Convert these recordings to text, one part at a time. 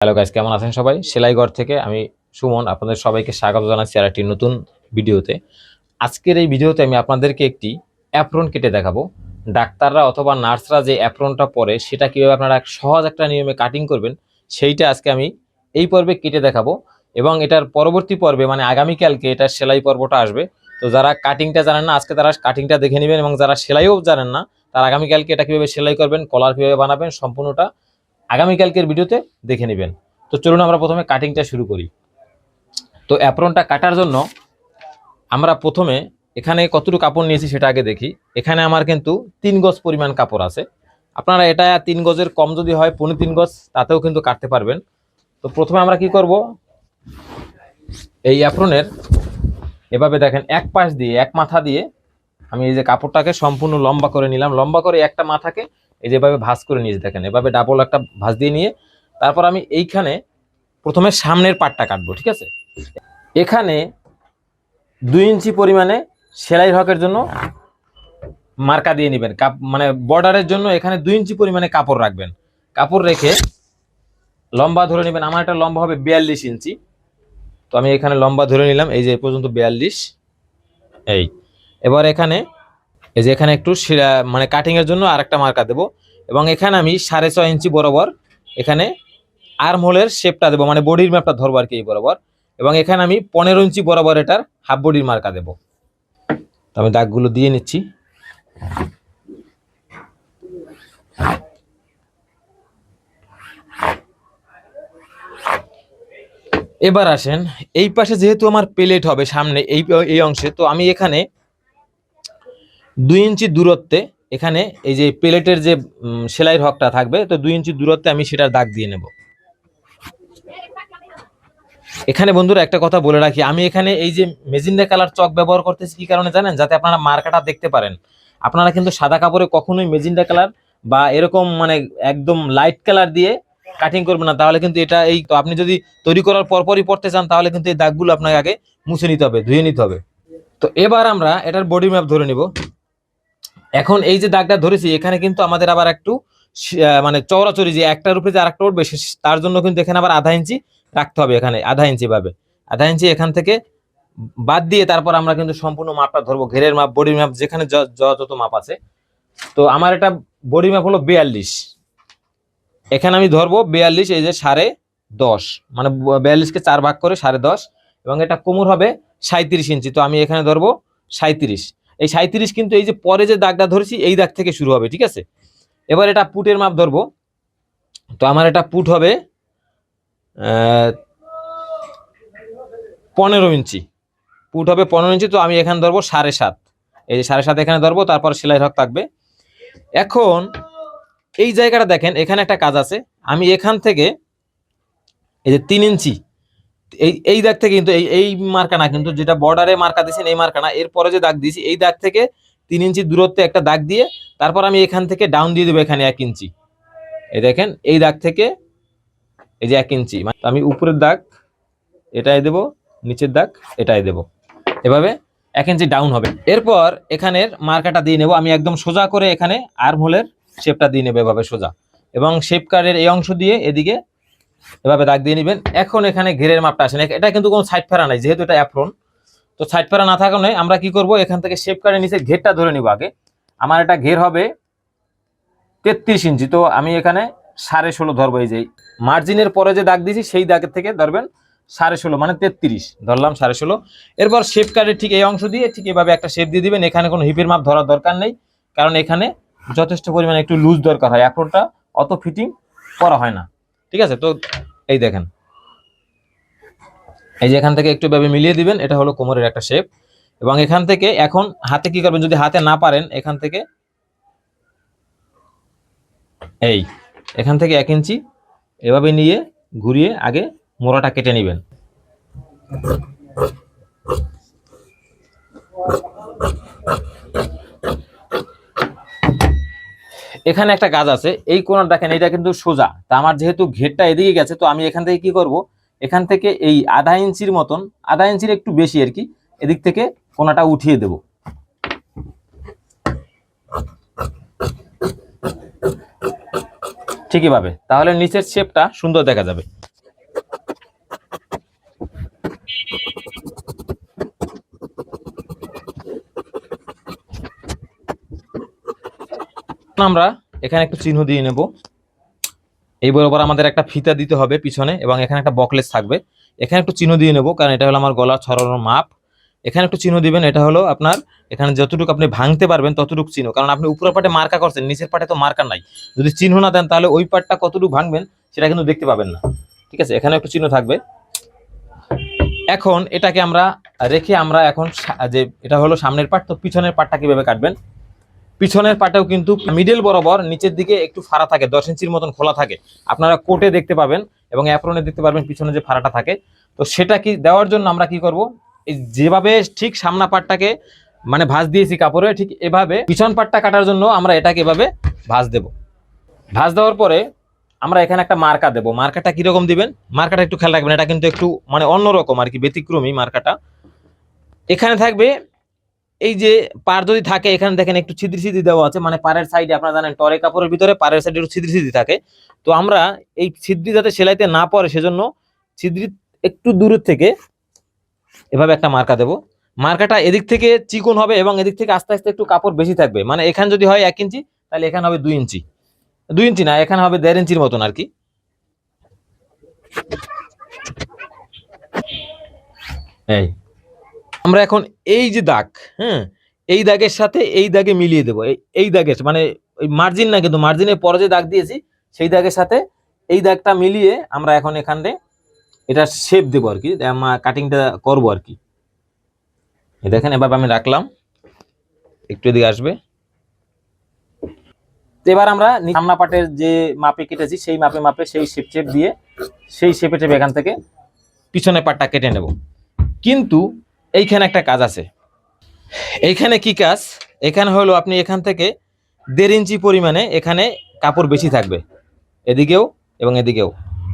Hello guys কেমন আছেন সবাই? সেলাইঘর থেকে আমি সুমন, আপনাদের সবাইকে স্বাগত জানাচ্ছি আর একটি নতুন ভিডিওতে। আজকের এই ভিডিওতে আমি আপনাদেরকে একটি অ্যাপ্রন কেটে দেখাবো। ডাক্তাররা অথবা নার্সরা যে অ্যাপ্রনটা পরে, সেটা কীভাবে আপনারা সহজ একটা নিয়মে কাটিং করবেন, সেইটা আজকে আমি এই পর্বে কেটে দেখাবো। এবং এটার পরবর্তী পর্বে মানে আগামীকালকে এটার সেলাই পর্বটা আসবে। তো যারা কাটিংটা জানেন না, আজকে তারা কাটিংটা দেখে নেবেন এবং যারা সেলাইও জানেন না, তারা আগামীকালকে এটা কীভাবে সেলাই করবেন কলার কীভাবে বানাবেন, সম্পূর্ণটা আগামীকালকের ভিডিওতে দেখে নেবেন। তো চলুন আমরা প্রথমে কাটিংটা শুরু করি। তো অ্যাপ্রনটা কাটার জন্য আমরা প্রথমে এখানে কতটুকু কাপড় নিয়েছি সেটা আগে দেখি। এখানে আমার কিন্তু তিন গজ পরিমাণ কাপড় আছে। আপনারা এটা তিন গজের কম যদি হয় পনেরো তিন গজ, তাতেও কিন্তু কাটতে পারবেন। তো প্রথমে আমরা কি করব? এই অ্যাপ্রনের এভাবে দেখেন, এক পাশ দিয়ে, এক মাথা দিয়ে আমি এই যে কাপড়টাকে সম্পূর্ণ লম্বা করে নিলাম। লম্বা করে একটা মাথাকে এই যেভাবে ভাঁজ করে নিয়েছি দেখেন, এভাবে ডাবল একটা ভাঁজ দিয়ে নিয়ে তারপর আমি এইখানে প্রথমে সামনের পাটটা কাটবো, ঠিক আছে? এখানে দুই ইঞ্চি পরিমাণে সেলাই হকের জন্য মার্কা দিয়ে নেবেন, কাপ মানে বর্ডারের জন্য এখানে দুই ইঞ্চি পরিমাণে কাপড় রাখবেন। কাপড় রেখে লম্বা ধরে নেবেন, আমার একটা লম্বা হবে বিয়াল্লিশ ইঞ্চি। তো আমি এখানে লম্বা ধরে নিলাম, এই যে এ পর্যন্ত বিয়াল্লিশ, এই। এবার এখানে এই যে এখানে একটু শিরা- মানে কাটিংয়ের জন্য আর একটা মার্কা দেবো। এবং এখানে আমি সাড়ে ছয় ইঞ্চি বরাবর এখানে আর্ম হোলের শেপটা দেবো মানে বডির ম্যাপটা ধরবো আর কি এই বরাবর। এবং এখানে আমি পনেরো ইঞ্চি বরাবর এটার হাফ বডির মার্কা দেবো। তো আমি দাগগুলো দিয়ে নিচ্ছি। এবার আসেন, এই পাশে যেহেতু আমার প্লেট হবে সামনে, এই এই অংশে, তো আমি এখানে দুই ইঞ্চি দূরত্বে এখানে এই যে প্লেটের যে সেলাইয়ের হকটা থাকবে, তো দুই ইঞ্চি দূরত্বে আমি সেটার দাগ দিয়ে নেব। এখানে বন্ধুরা একটা কথা বলে রাখি, আমি এখানে এই যে মেজিন্ডা কালার চক ব্যবহার করতেছি কি কারণে জানেন? যাতে আপনারা মার্কাটা দেখতে পারেন। আপনারা কিন্তু সাদা কাপড়ে কখনোই মেজিন্ডা কালার বা এরকম মানে একদম লাইট কালার দিয়ে কাটিং করবেন না, তাহলে কিন্তু এটা এই, তো আপনি যদি তৈরি করার পরপরই পড়তে চান, তাহলে কিন্তু এই দাগগুলো আপনাকে আগে মুছে নিতে হবে, ধুয়ে নিতে হবে। তো এবার আমরা এটার বডি ম্যাপ ধরে নিব। এখন এই যে দাগটা ধরেছি, এখানে কিন্তু আমাদের আবার একটু মানে চৌড়াচড়ি যে একটার উপরে যে আরেকটা উঠবে তার জন্য কিন্তু এখানে আবার আধা ইঞ্চি রাখতে হবে এখানে, আধা ইঞ্চি ভাবে। আধা ইঞ্চি এখান থেকে বাদ দিয়ে তারপর আমরা কিন্তু সম্পূর্ণ মাপটা ধরবো, ঘেরের মাপ, বডির মাপ, যেখানে যত মাপ আছে। তো আমার এটা বডি মাপ হলো বিয়াল্লিশ। এখানে আমি ধরবো বিয়াল্লিশ, এই যে সাড়ে দশ মানে বিয়াল্লিশকে চার ভাগ করে সাড়ে দশ, এবং এটা কোমর হবে সাঁত্রিশ ইঞ্চি, তো আমি এখানে ধরবো সাঁত্রিশ এই সাঁত্রিশ কিন্তু এই যে পরে যে দাগটা ধরেছি, এই দাগ থেকে শুরু হবে, ঠিক আছে? এবার এটা পুটের মাপ ধরবো। তো আমার এটা পুট হবে পনেরো ইঞ্চি। পুট হবে পনেরো ইঞ্চি, তো আমি এখানে ধরবো সাড়ে সাত। এই যে সাড়ে সাত এখানে ধরবো, তারপর সেলাই হক থাকবে। এখন এই জায়গাটা দেখেন, এখানে একটা কাজ আছে। আমি এখান থেকে এই যে তিন ইঞ্চি এই এই দাগ থেকে কিন্তু এই এই মার্কা না, কিন্তু যেটা বর্ডারে মার্কা দিয়েছেন, এই মার্কা না। এরপরে যে দাগ দিয়েছি, এই দাগ থেকে তিন ইঞ্চি দূরত্বে একটা দাগ দিয়ে তারপর আমি এখান থেকে ডাউন দিয়ে দেবো এখানে এক ইঞ্চি। এই দেখেন, এই দাগ থেকে এই যে এক ইঞ্চি মানে আমি উপরের দাগ এটাই দেব, নিচের দাগ এটাই দেব। এভাবে এক ইঞ্চি ডাউন হবে। এরপর এখানের মার্কাটা দিয়ে নেব, আমি একদম সোজা করে এখানে আর্ম হোলের শেপটা দিয়ে নেব এভাবে সোজা। এবং শেপ কার্ডের এই অংশ দিয়ে এদিকে এভাবে দাগ দিয়ে নেবেন। এখন এখানে ঘেরের মাপটা আসেন। এটা কিন্তু কোনো সাইড ফেরা নাই, যেহেতু এটা অ্যাপ্রন তো সাইড ফেরা না থাকানো আমরা কি করব? এখান থেকে শেপ কার্ডের নিচে ঘেরটা ধরে নিব আগে। আমার এটা ঘের হবে তেত্রিশ ইঞ্চি। তো আমি এখানে সাড়ে ষোলো ধরবো এই যে। মার্জিনের পরে যে দাগ দিয়েছি, সেই দাগের থেকে ধরবেন সাড়ে ষোলো মানে তেত্রিশ। ধরলাম সাড়ে ষোলো। এরপর শেপ কার্ডের ঠিক এই অংশ দিয়ে ঠিক এভাবে একটা শেপ দিয়ে দিবেন। এখানে কোনো হিপের মাপ ধরার দরকার নেই, কারণ এখানে যথেষ্ট পরিমাণে একটু লুজ দরকার হয়। অ্যাপ্রনটা অত ফিটিং করা হয় না। ঠিক আছে? তো এই দেখেন। এই যে এখান থেকে একটু ভাবে মিলিয়ে দিবেন, এটা হলো কোমরের একটা শেপ এবং এখান থেকে এখন হাতে কি করবেন? যদি হাতে না পারেন, এখান থেকে এই, এখান থেকে এক ইঞ্চি এভাবে নিয়ে ঘুরিয়ে আগে মোড়াটা কেটে নেবেন। এখানে একটা গাছ আছে, এই কোনার দেখেন এটা কিন্তু সোজা। তা আমার যেহেতু ঘেরটা এদিকে গেছে, তো আমি এখান থেকে কি করব? এখান থেকে এই আধা ইঞ্চির মতন, আধা ইঞ্চির একটু বেশি আর কি, এদিক থেকে কোনাটা উঠিয়ে দেব। ঠিকই ভাবে তাহলে নিচের শেপটা সুন্দর দেখা যাবে। আমরা এখানে একটু চিহ্ন দিয়ে নেব। এই বরাবর আমাদের একটা ফিতা দিতে হবে পিছনে এবং এখানে একটা বকলেস থাকবে। এখানে একটু চিহ্ন দিয়ে নেব, কারণ এটা হলো আমার গলা ছড়ানোর মাপ। এখানে একটু চিহ্ন দিবেন, এটা হলো আপনার, এখানে যতটুকু আপনি ভাঙতে পারবেন ততটুকু চিহ্ন। কারণ আপনি উপরের পাটে মার্কা করছেন, নিচের পাটে তো মার্কা নাই। যদি চিহ্ন না দেন, তাহলে ওই পাটটা কতটুকু ভাঙবেন, সেটা কিন্তু দেখতে পাবেন না। ঠিক আছে এখানে একটু চিহ্ন থাকবে। এখন এটাকে আমরা রেখে আমরা এখন যে, এটা হলো সামনের পাট, তো পিছনের পাটটা কীভাবে কাটবেন? পিছনের পাটেও কিন্তু মিডল বরাবর নিচের দিকে একটু ফাড়া থাকে, দশ ইঞ্চির মতন খোলা থাকে। আপনারা কোটে দেখতে পাবেন এবং অ্যাপ্রনে দেখতে পারবেন পিছনে যে ফাড়াটা থাকে। তো সেটা কি দেওয়ার জন্য আমরা কি করব? এই যেভাবে ঠিক সামনা পাটটাকে মানে ভাঁজ দিয়েছি কাপড়ে, ঠিক এভাবে পিছন পাটটা কাটার জন্য আমরা এটাকে এভাবে ভাঁজ দেব। ভাঁজ দেওয়ার পরে আমরা এখানে একটা মার্কা দেব। মার্কাটা কীরকম দিবেন? মার্কাটা একটু খেয়াল রাখবেন, এটা কিন্তু একটু মানে অন্যরকম আর কি, ব্যতিক্রমী মার্কাটা। এখানে থাকবে এই যে পার যদি থাকে, এখানে দেখেন একটু ছিদ্রি ছিদ্রি দেওয়া আছে মানে পাড়ের সাইডে আপনারা জানেন, টরে কাপড়ের ভিতরে পাড়ের সাইডে একটু ছিদ্রি ছিদ্রি থাকে। তো আমরা এই ছিদ্রি যাতে সেলাইতে না পড়ে, সেজন্য ছিদ্রি একটু দূরের থেকে এভাবে একটা মার্কা দেব। মার্কাটা এদিক থেকে চিকন হবে এবং এদিক থেকে আস্তে আস্তে একটু কাপড় বেশি থাকবে। মানে এখানে যদি হয় এক ইঞ্চি, তাহলে এখানে হবে দুই ইঞ্চি। দুই ইঞ্চি না, এখানে হবে দেড় ইঞ্চির মতন আর কি। এই। আমরা এখন এই যে দাগ হ্যাঁ? এই দাগের সাথে এই দাগে মিলিয়ে দেবো। এই- দাগের মানে ওই মার্জিন না কিন্তু মার্জিনের পরে যে দাগ দিয়েছি, সেই দাগের সাথে এই দাগটা মিলিয়ে আমরা এখন এখানে এটা শেপ দেবো আর কি কাটিংটা করব আর কি। দেখেন এবার আমি রাখলাম। একটু এদিকে আসবে। এবার আমরা সামনা পাটের যে মাপে কেটেছি, সেই মাপে মাপে সেই শেপ শেপ দিয়ে, সেই শেপে টেপে এখান থেকে পিছনে পাটটা কেটে নেব। কিন্তু এইখানে একটা কাজ আছে। এইখানে কি কাজ? এখানে হলো আপনি এখান থেকে দেড় ইঞ্চি পরিমাণে এখানে কাপড় বেশি থাকবে। এদিকেও এবং এদিকেও।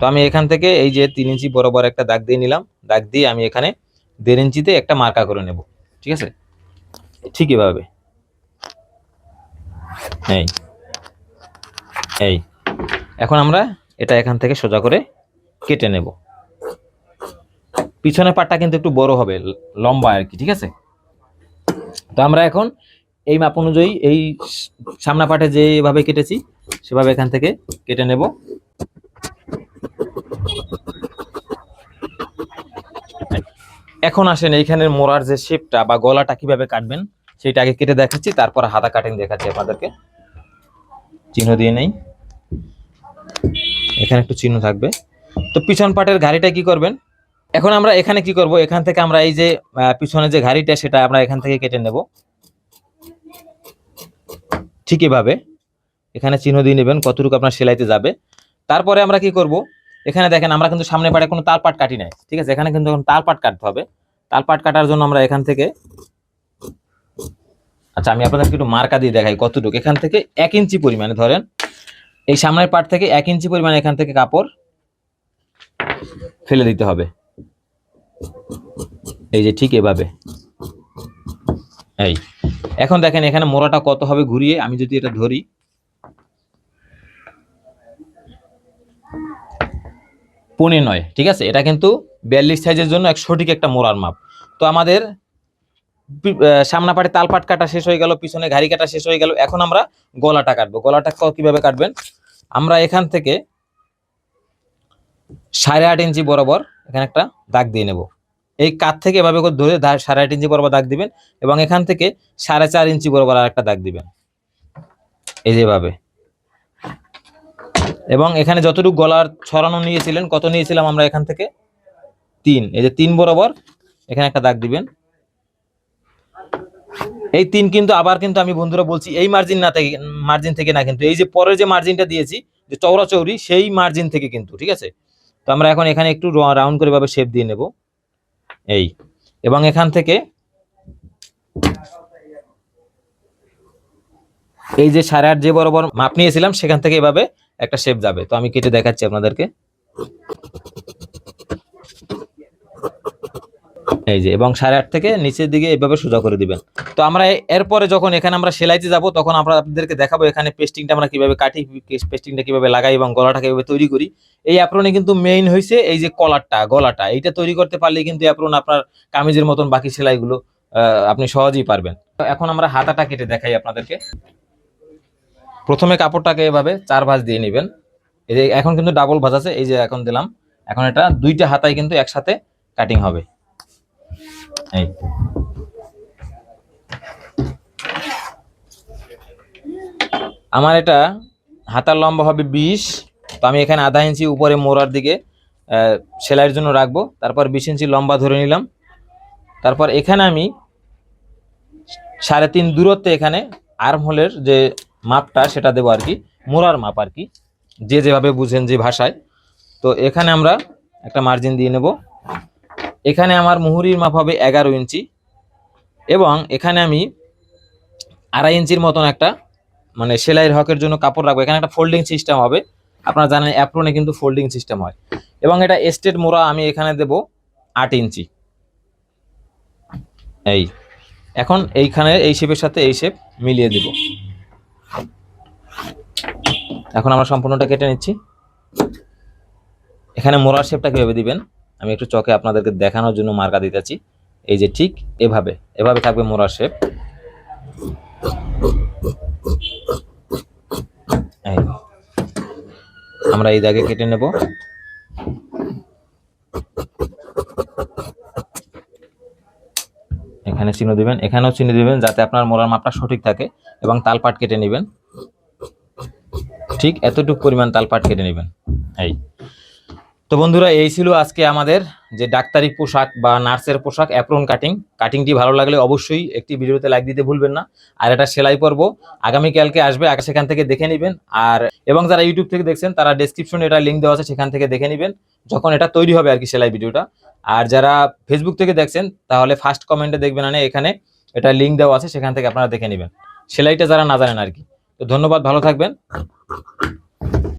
তো আমি এখান থেকে এই যে তিন ইঞ্চি বরাবর একটা দাগ দিয়ে নিলাম। দাগ দিয়ে আমি এখানে দেড় ইঞ্চিতে একটা মার্কা করে নেব। ঠিক আছে? ঠিক এভাবে। এই। এই। এখন আমরা এটা এখান থেকে সোজা করে কেটে নেব। পিছনের পাটটা কিন্তু একটু বড় হবে লম্বা আর কি, ঠিক আছে? তো আমরা এখন এই মাপ অনুযায়ী এই সামনা পাটে যেভাবে কেটেছি, সেভাবে এখান থেকে কেটে নেব। এখন আসেন এইখানের মোড়ার যে শেপটা বা গলাটা কীভাবে কাটবেন সেটা আগে কেটে দেখাচ্ছি, তারপর হাতা কাটিং দেখাচ্ছি আপনাদেরকে। চিহ্ন দিয়ে নেই। এখানে একটু চিহ্ন থাকবে। তো পিছন পাটের গাড়িটা কি করবেন? এখন আমরা এখানে কি করব? এখান থেকে আমরা এই যে পিছনে যে ঘাড়িটা, সেটা আমরা এখান থেকে কেটে নেব। ঠিক এভাবে। এখানে চিহ্ন দিয়ে নেবেন কতটুকু আপনার সেলাইতে যাবে। তারপরে আমরা কি করব? এখানে দেখেন, আমরা কিন্তু সামনে পাড়ে কোনো তাল পাট কাটি নাই। ঠিক আছে? এখানে কিন্তু এখন তাল পাট কাটতে হবে। তাল পাট কাটার জন্য আমরা এখান থেকে আচ্ছা আমি আপনাদেরকে একটু মার্কা দিয়ে দেখাই কতটুকু। এখান থেকে এক ইঞ্চি পরিমাণে ধরেন। এই সামনের পাট থেকে এক ইঞ্চি পরিমাণে এখান থেকে কাপড় ফেলে দিতে হবে। এই যে ঠিক এভাবে। এই। এখন দেখেন এখানে মোড়াটা কত হবে ঘুরিয়ে আমি যদি এটা ধরি। পনে নয় ঠিক আছে? এটা কিন্তু বিয়াল্লিশ সাইজের জন্য এক সঠিক একটা মোড়ার মাপ। তো আমাদের পি- আহ, সামনা পাটে তালপাট কাটা শেষ হয়ে গেল পিছনে ঘাড়ি কাটা শেষ হয়ে গেল। এখন আমরা গলাটা কাটবো। গলাটা কীভাবে কাটবেন? আমরা এখান থেকে সাড়ে আট ইঞ্চি বরাবর এখানে একটা দাগ দিয়ে নেব। এই কাত থেকে এভাবে করে ধরে সাড়ে আট ইঞ্চি বরাবর দাগ দিবেন এবং এখান থেকে সাড়ে চার ইঞ্চি বরাবর আর একটা দাগ দিবেন। এই যেভাবে এবং এখানে যতটুকু গলার ছড়ানো নিয়েছিলেন, কত নিয়েছিলাম আমরা এখান থেকে? তিন। এই যে তিন বরাবর এখানে একটা দাগ দিবেন। এই তিন কিন্তু আবার কিন্তু আমি বন্ধুরা বলছি, এই মার্জিন না থেকে মার্জিন থেকে না কিন্তু। এই যে পরের যে মার্জিনটা দিয়েছি, যে চৌরা চৌরি সেই মার্জিন থেকে কিন্তু, ঠিক আছে? তো আমরা এখন এখানে একটু রাউন্ড করে ভাবে শেপ দিয়ে নেব। এই, এবং এখান থেকে এই যে সাড়ে আট যে বরাবর মাপ নিয়েছিলাম, সেখান থেকে এভাবে একটা শেপ যাবে। তো আমি কেটে দেখাচ্ছি আপনাদেরকে। এই যে, এবং সাড়ে আট থেকে নিচের দিকে এভাবে সোজা করে দিবেন। তো আমরা এরপরে যখন এখানে আমরা সেলাইতে যাব, তখন আমরা আপনাদেরকে দেখাবো এখানে পেস্টিংটা আমরা কীভাবে কাটি পেস্টিংটা কীভাবে লাগাই এবং গলাটা কীভাবে তৈরি করি। এই অ্যাপ্রনে কিন্তু মেইন হয়েছে এই যে কলারটা, গলাটা। এইটা তৈরি করতে পারলে কিন্তু অ্যাপ্রন আপনার কামিজের মতন বাকি সেলাইগুলো আপনি সহজেই পারবেন। এখন আমরা হাতাটা কেটে দেখাই আপনাদেরকে। প্রথমে কাপড়টাকে এভাবে চার ভাঁজ দিয়ে নেবেন। এই যে এখন কিন্তু ডাবল ভাঁজ আছে, এই যে এখন দিলাম। এখন এটা দুইটা হাতায় কিন্তু একসাথে কাটিং হবে। এই আমার এটা হাতার লম্বা হবে বিশ। তো আমি এখানে আধা ইঞ্চি উপরে মোড়ার দিকে সেলাইয়ের জন্য রাখব। তারপর বিশ ইঞ্চি লম্বা ধরে নিলাম। তারপর এখানে আমি সাড়ে তিন দূরত্বে এখানে আর্ম হোলের যে মাপটা, সেটা দেবো আর কি। মোড়ার মাপ আর কি। যে যেভাবে বুঝেন যে ভাষায়। তো এখানে আমরা একটা মার্জিন দিয়ে নেব। এখানে আমার মুহুরির মাপ হবে এগারো ইঞ্চি এবং এখানে আমি আড়াই ইঞ্চির মতন একটা মানে সেলাইয়ের হকের জন্য কাপড় রাখব। এখানে একটা ফোল্ডিং সিস্টেম হবে। আপনারা জানেন অ্যাপ্রনে কিন্তু ফোল্ডিং সিস্টেম হয়। এবং এটা এস্টেট মোড়া আমি এখানে দেব আট ইঞ্চি। এই। এখন এইখানে এই শেপের সাথে এই শেপ মিলিয়ে দিব। এখন আমরা সম্পূর্ণটা কেটে নিচ্ছি। এখানে মোড়ার শেপটা কীভাবে দিবেন? আমি একটু চকে আপনাদেরকে দেখানোর জন্য মার্কা দিতেছি। এই যে ঠিক এভাবে এভাবে থাকবে মোড়ার শেপ। আমরা এই দাগে কেটে নেব। এখানে চিহ্ন দিবেন, এখানেও চিহ্ন দিবেন যাতে আপনার মোড়ার মাপটা সঠিক থাকে এবং তালপাট কেটে নেবেন। ঠিক এতটুকু পরিমাণ তালপাট কেটে নেবেন। এই তো বন্ধুরা, এই ছিল আজকে আমাদের যে ডাক্তারি পোশাক বা নার্সের পোশাক অ্যাপ্রন কাটিং কাটিংটি ভালো লাগলে অবশ্যই একটি ভিডিওতে লাইক দিতে ভুলবেন না। আর এটা সেলাই পর্ব আগামীকালকে আসবে সেখান থেকে দেখে নেবেন। আর, এবং যারা ইউটিউব থেকে দেখছেন, তারা ডেসক্রিপশনে এটা লিঙ্ক দেওয়া আছে, সেখান থেকে দেখে নেবেন। যখন এটা তৈরি হবে আর কি সেলাই ভিডিওটা। আর যারা ফেসবুক থেকে দেখছেন, তাহলে ফার্স্ট কমেন্টে দেখবেন মানে এখানে এটা লিঙ্ক দেওয়া আছে, সেখান থেকে আপনারা দেখে নেবেন। সেলাইটা যারা না জানেন আর কি। তো ধন্যবাদ, ভালো থাকবেন।